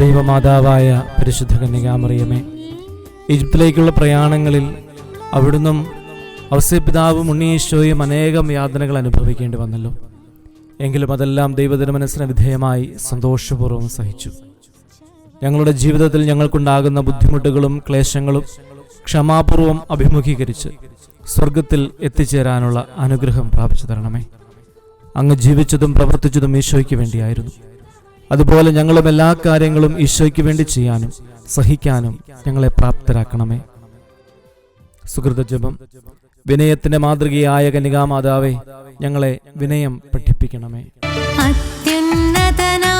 ദൈവമാതാവായ പരിശുദ്ധ കന്യകാമറിയമേ ഈജിപ്തിലേക്കുള്ള പ്രയാണങ്ങളിൽ അവിടുന്നും അവസ്യപിതാവും ഉണ്ണീശോയും അനേകം യാതനകൾ അനുഭവിക്കേണ്ടി വന്നല്ലോ. എങ്കിലും അതെല്ലാം ദൈവദിന മനസ്സിന് വിധേയമായി സന്തോഷപൂർവം സഹിച്ചു. ഞങ്ങളുടെ ജീവിതത്തിൽ ഞങ്ങൾക്കുണ്ടാകുന്ന ബുദ്ധിമുട്ടുകളും ക്ലേശങ്ങളും ക്ഷമാപൂർവം അഭിമുഖീകരിച്ച് സ്വർഗത്തിൽ എത്തിച്ചേരാനുള്ള അനുഗ്രഹം പ്രാപിച്ചു തരണമേ. അങ്ങ് ജീവിച്ചതും പ്രവർത്തിച്ചതും ഈശോയ്ക്ക് വേണ്ടിയായിരുന്നു. അതുപോലെ ഞങ്ങളും എല്ലാ കാര്യങ്ങളും ഈശോയ്ക്ക് വേണ്ടി ചെയ്യാനും സഹിക്കാനും ഞങ്ങളെ പ്രാപ്തരാക്കണമേ. സുഹൃതജപം വിനയത്തിന്റെ മാതൃകയായ കനികാമാതാവേ ഞങ്ങളെ വിനയം പഠിപ്പിക്കണമേ. അത്യുന്നതനാ